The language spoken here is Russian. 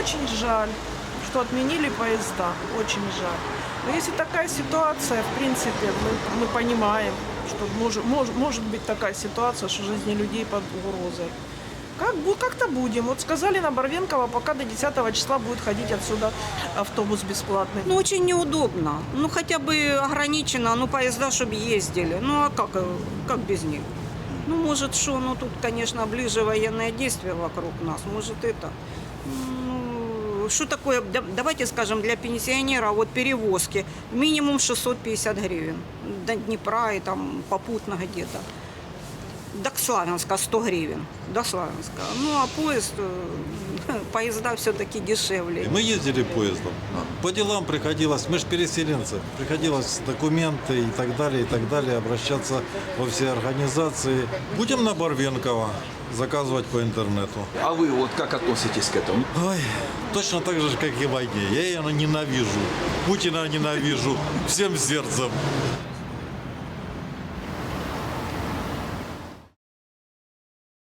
очень жаль, что отменили поезда. Очень жаль. Но если такая ситуация, в принципе, мы, мы понимаем, что может, может, может быть такая ситуация, что жизни людей под угрозой. Как, как-то будем. Вот сказали на Барвенкова, пока до 10 числа будет ходить отсюда автобус бесплатный. Ну, очень неудобно. Ну, хотя бы ограничено, ну, поезда, чтобы ездили. Ну, а как, как без них? Ну, может, что, ну, тут, конечно, ближе военные действия вокруг нас. Может, это... Ну, что такое, да- давайте скажем, для пенсионера вот перевозки минимум 650 гривен до Днепра и там попутно где-то. До Славянска 100 гривен, до Славянска. Ну, а поезд, э, поезда все-таки дешевле. Мы ездили поездом. По делам приходилось, мы же переселенцы, приходилось документы и так далее, и так далее, обращаться во все организации. Будем на Барвенкова заказывать по интернету. А вы вот как относитесь к этому? Ой, точно так же, как и в войне. Я ее ненавижу. Путина ненавижу всем сердцем.